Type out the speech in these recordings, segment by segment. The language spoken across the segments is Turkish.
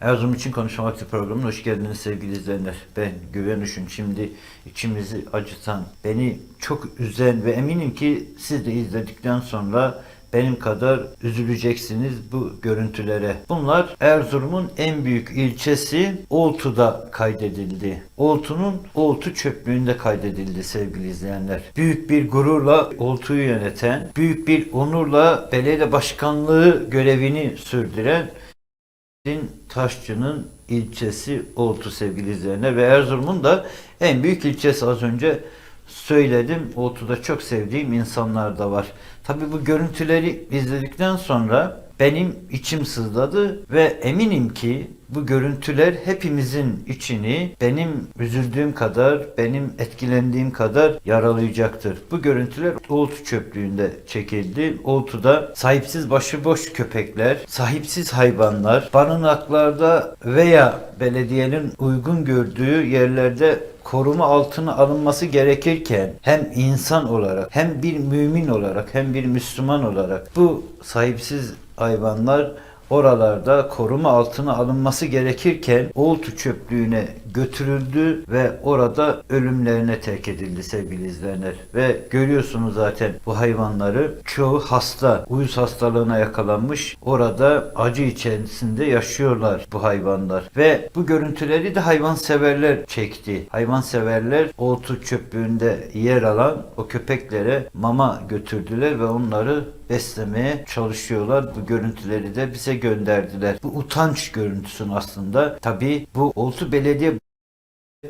Erzurum için Konuşma Vakti programına hoş geldiniz sevgili izleyenler. Ben Güven Üşün. Şimdi içimizi acıtan, beni çok üzen ve eminim ki siz de izledikten sonra benim kadar üzüleceksiniz bu görüntülere. Bunlar Erzurum'un en büyük ilçesi Oltu'da kaydedildi. Oltu'nun Oltu çöplüğünde kaydedildi sevgili izleyenler. Büyük bir gururla Oltu'yu yöneten, büyük bir onurla belediye başkanlığı görevini sürdüren Taşçı'nın ilçesi Oltu sevgili izleyenler ve Erzurum'un da en büyük ilçesi az önce söyledim. Oltu'da çok sevdiğim insanlar da var. Tabi bu görüntüleri izledikten sonra benim içim sızladı ve eminim ki bu görüntüler hepimizin içini benim üzüldüğüm kadar, benim etkilendiğim kadar yaralayacaktır. Bu görüntüler Oltu çöplüğünde çekildi. Oltu'da sahipsiz başıboş köpekler, sahipsiz hayvanlar, barınaklarda veya belediyenin uygun gördüğü yerlerde koruma altına alınması gerekirken hem insan olarak hem bir mümin olarak hem bir Müslüman olarak bu sahipsiz hayvanlar oralarda koruma altına alınması gerekirken Oltu çöplüğüne götürüldü ve orada ölümlerine terk edildi sevgili izleyenler. Ve görüyorsunuz zaten bu hayvanları çoğu hasta, uyuz hastalığına yakalanmış. Orada acı içerisinde yaşıyorlar bu hayvanlar. Ve bu görüntüleri de hayvanseverler çekti. Hayvanseverler Oltu çöplüğünde yer alan o köpeklere mama götürdüler ve onları beslemeye çalışıyorlar. Bu görüntüleri de bize gönderdiler. Bu utanç görüntüsün aslında. Tabii bu Oltu Belediye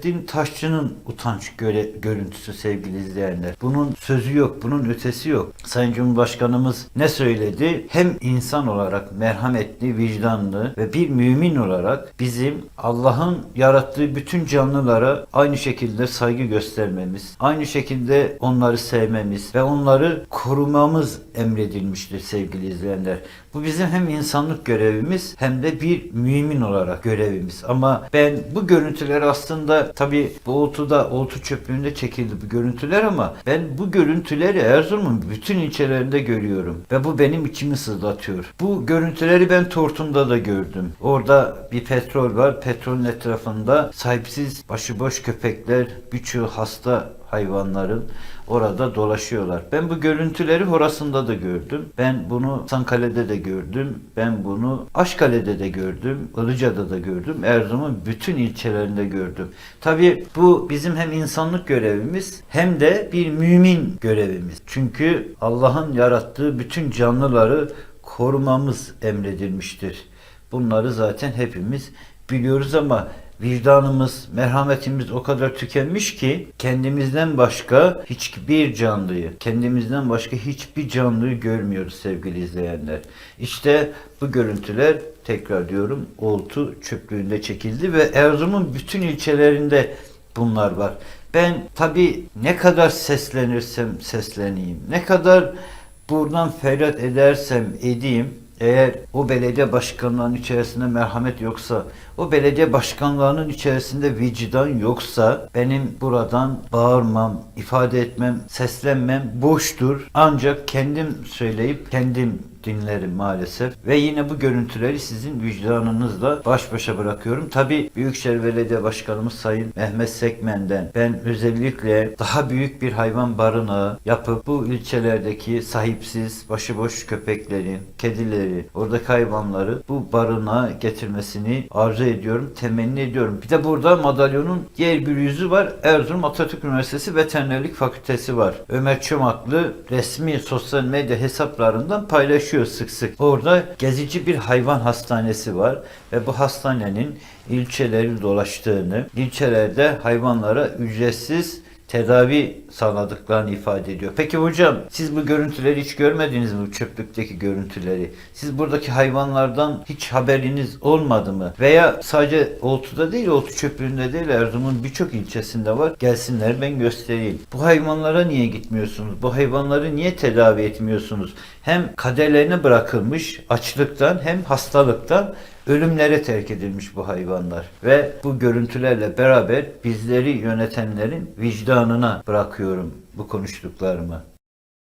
Din Taşçı'nın utanç göre, görüntüsü sevgili izleyenler. Bunun sözü yok, bunun ötesi yok. Sayın Cumhurbaşkanımız ne söyledi? Hem insan olarak merhametli, vicdanlı ve bir mümin olarak bizim Allah'ın yarattığı bütün canlılara aynı şekilde saygı göstermemiz, aynı şekilde onları sevmemiz ve onları korumamız emredilmiştir sevgili izleyenler. Bu bizim hem insanlık görevimiz hem de bir mümin olarak görevimiz. Ama ben bu görüntüleri aslında tabi bu Oltu'da, Oltu çöplüğünde çekildi bu görüntüler ama ben bu görüntüleri Erzurum'un bütün ilçelerinde görüyorum. Ve bu benim içimi sızlatıyor. Bu görüntüleri ben Tortum'da da gördüm. Orada bir petrol var. Petrolün etrafında sahipsiz başıboş köpekler, birçoğu hasta hayvanların orada dolaşıyorlar. Ben bu görüntüleri Horas'ında da gördüm. Ben bunu Sankale'de de gördüm. Ben bunu Aşkale'de de gördüm. Ilıca'da da gördüm. Erzurum'un bütün ilçelerinde gördüm. Tabii bu bizim hem insanlık görevimiz hem de bir mümin görevimiz. Çünkü Allah'ın yarattığı bütün canlıları korumamız emredilmiştir. Bunları zaten hepimiz biliyoruz ama vicdanımız, merhametimiz o kadar tükenmiş ki kendimizden başka hiçbir canlıyı, kendimizden başka hiçbir canlıyı görmüyoruz sevgili izleyenler. İşte bu görüntüler tekrar diyorum Oltu çöplüğünde çekildi ve Erzurum'un bütün ilçelerinde bunlar var. Ben tabi ne kadar seslenirsem sesleneyim, ne kadar buradan feryat edersem edeyim, eğer o belediye başkanlarının içerisinde merhamet yoksa, o belediye başkanlarının içerisinde vicdan yoksa benim buradan bağırmam, ifade etmem, seslenmem boştur. Ancak kendim söyleyip kendim dinlerim maalesef. Ve yine bu görüntüleri sizin vicdanınızla baş başa bırakıyorum. Tabi Büyükşehir Belediye Başkanımız Sayın Mehmet Sekmen'den ben özellikle daha büyük bir hayvan barınağı yapıp bu ilçelerdeki sahipsiz, başıboş köpekleri, kedileri, oradaki hayvanları bu barınağa getirmesini arzu ediyorum, temenni ediyorum. Bir de burada madalyonun diğer bir yüzü var. Erzurum Atatürk Üniversitesi Veterinerlik Fakültesi var. Ömer Çomaklı resmi sosyal medya hesaplarından paylaşıyor sık sık. Orada gezici bir hayvan hastanesi var ve bu hastanenin ilçeleri dolaştığını, ilçelerde hayvanlara ücretsiz tedavi sağladıklarını ifade ediyor. Peki hocam siz bu görüntüleri hiç görmediniz mi çöplükteki görüntüleri? Siz buradaki hayvanlardan hiç haberiniz olmadı mı? Veya sadece Oltu'da değil, Oltu çöplüğünde değil, Erzurum'un birçok ilçesinde var. Gelsinler ben göstereyim. Bu hayvanlara niye gitmiyorsunuz? Bu hayvanları niye tedavi etmiyorsunuz? Hem kaderlerine bırakılmış açlıktan hem hastalıktan ölümlere terk edilmiş bu hayvanlar. Ve bu görüntülerle beraber bizleri yönetenlerin vicdanına bırakıyorum bu konuştuklarımı.